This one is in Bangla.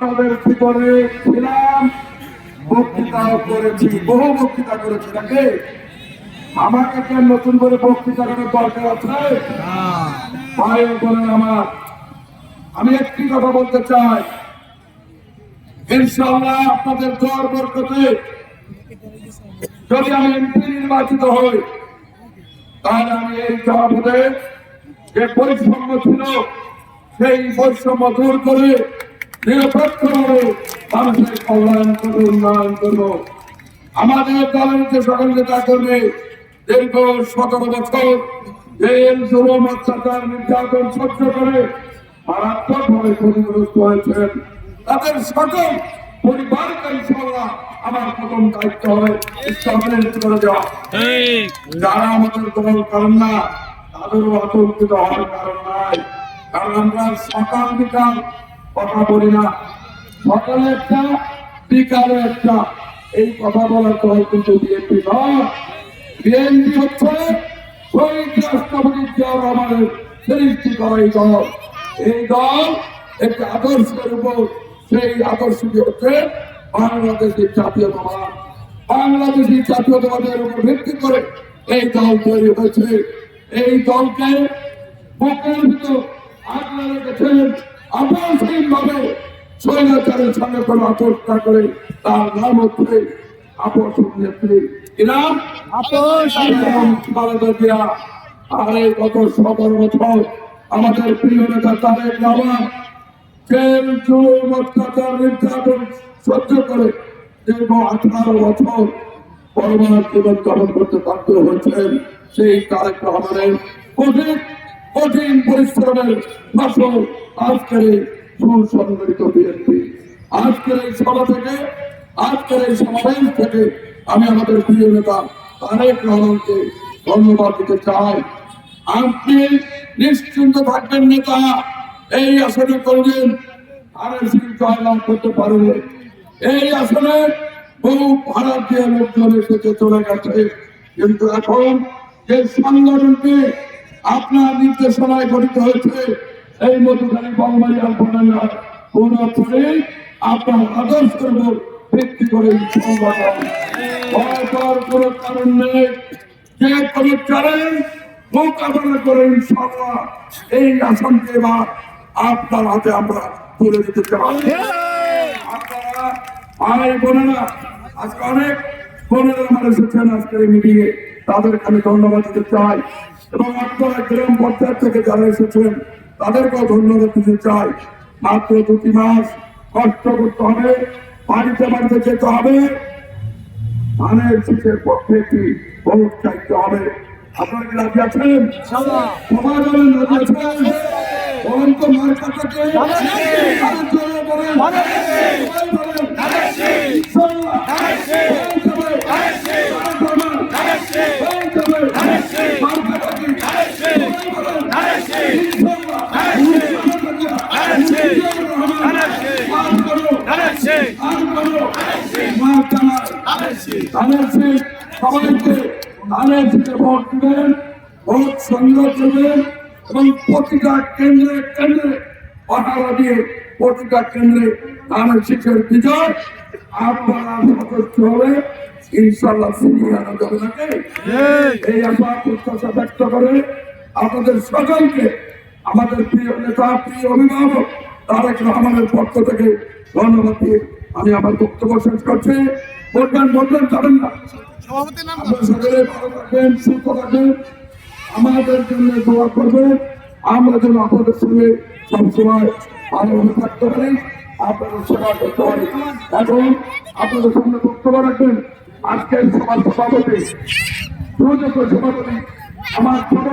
তাদের ভিতরে ছিলাম, বক্তৃতাও করেছি, বহু বক্তৃতা করেছি, নাকি? আমাকে নতুন করে বক্তৃতা করার দরকার আছে? আমার, আমি একটি কথা বলতে চাই। ইনশাআল্লাহ আপনাদের বরকতে যদি আমি এমপি নির্বাচিত হই, তাহলে আমি এই জনপদে যে বৈষম্য ছিল, সেই বৈষম্য দূর করে নিরপেক্ষভাবে মানুষের কল্যাণ করবে উন্নয়ন করব আমাদের দলের যে সকল নেতা কর্মী দীর্ঘ সতেরো বছর জেল জুলুম, অত্যাচার, নির্যাতন সহ্য করে মারাত্মকভাবে ক্ষতিগ্রস্ত হয়েছেন। তাদের সকল পরিবারকে ইনশাআল্লাহ আমার প্রথম দায়িত্ব হবে ইসলামের করে দেওয়া। যারা আমাদের দল করেন না, তাদেরও আতঙ্কিত হওয়ার কারণ নাই। কারণ আমরা সকাল বিকাল কথা বলি না। সকালে একটা বিকালে একটা। এই কথা বলার দল কিন্তু বিএনপি নয়। বিএনপি হচ্ছে শহীদ রাষ্ট্রপতি জিয়া রহমানের সৃষ্টি করা এই দল। এই দল একটি আদর্শের উপর, সেই আদর্শটি হচ্ছে বাংলাদেশের জাতীয়তাবাদ। বাংলাদেশি জাতীয়তাবাদের উপর ভিত্তি করে এই দল তৈরি হয়েছে। এই দলকে বুকের ভিতর রেখেছেন আপসহীন ভাবে স্বৈরাচারের সঙ্গে কোনো আপোষ না করে তার নাম হচ্ছে আপোষ নেত্রী ইনাম খালেদা জিয়া আর এই গত সতেরো বছর। আমাদের প্রিয় নেতা তারেক রহমান জেল জুলুম অত্যাচার নির্যাতন সহ্য করে দীর্ঘ আঠারো বছর পরমার জীবন যাপন করতে বাধ্য হয়েছেন সেই তারেক রহমানের কঠিন কঠিন পরিশ্রমের ফসল আজকের এই সুসংগঠিত বিএনপি। আজকের এই সভা থেকে, আজকের এই সমাবেশ থেকে আমি আমাদের প্রিয় নেতা তারেক রহমানকে ধন্যবাদ দিতে চাই। আপনি নিশ্চিন্ত থাকবেন নেতা, এই আসনে করবেন আরেক জয়লাভ করতে পারবে। এই আসনে বহু ভারতীয় লোকজন এসেছে, চলে গেছে। কিন্তু এখন যে সংগঠনটি আপনার নির্দেশনায় গঠিত হয়েছে এই মধুখালী বঙ্গালী আলপনা কোন অর্থে আপনার আদর্শের উপর ভিত্তি করে কারণ নেই। যে কোনো মোকাবেলা করে ইনশাআল্লাহ। এই আসনকে এবার আপনার হাতে আমরা তুলে দিতে চাই। আপনারা বোনেরা, আজকে অনেক বোনেরা আমার এসেছেন আজকের মিটিংয়ে তাদেরকে আমি ধন্যবাদ দিতে চাই। এবং আপনারা গ্রাম পঞ্চায়েত থেকে যারা এসেছেন তাদেরকেও ধন্যবাদ দিতে চাই। মাত্র দুটি মাস কষ্ট করতে হবে বাড়িতে বাড়িতে যেতে হবে। ধানের শীতের পক্ষে একটি ভোট চাইতে হবে। আপনারা কি রাজি আছেন? সবাই বলেন রাজি আছেন? বলেন তো মার কাছাকে বলেন। বলেন ইনশাআল্লাহ। হয়ে যাবে। সবাই বলেন। হয়ে যাবে। মার কাছাকে। সবাই বলেন। ইনশাআল্লাহ। মুজিবুর রহমান। আর করো। আর করো। মার কামার। ধানের শীত সবাইকে ধানের শীতে ভোট দেবেন ভোট সংগ্রহ করবেন এবং প্রতিটা কেন্দ্রে কেন্দ্রে পাহারা দিয়ে প্রতিটা কেন্দ্রে ধানের শীতের বিজয় আপনারা সদস্য হবে ইনশাল্লাহ ফিরিয়ে আনা যাবে নাকি? এই আশা প্রত্যাশা ব্যক্ত করে আপনাদের সকলকে আমাদের প্রিয় নেতা প্রিয় অভিভাবক তারেক রহমানের পক্ষ থেকে ধন্যবাদ দিয়ে আমি আমার বক্তব্য শেষ করছি। বলবেন বলবেন যাবেন না। আপনারা সকলে ভালো থাকবেন সুস্থ থাকবেন। আমাদের জন্য দোয়া করবেন। আমরা যেন আপনাদের সঙ্গে সবসময় ভালোভাবে থাকতে পারি আপনাদের সেবা করতে পারি। এখন আপনাদের সামনে বক্তব্য রাখবেন আজকের সমাজ সভাপতি সভাপতি আমার ছোট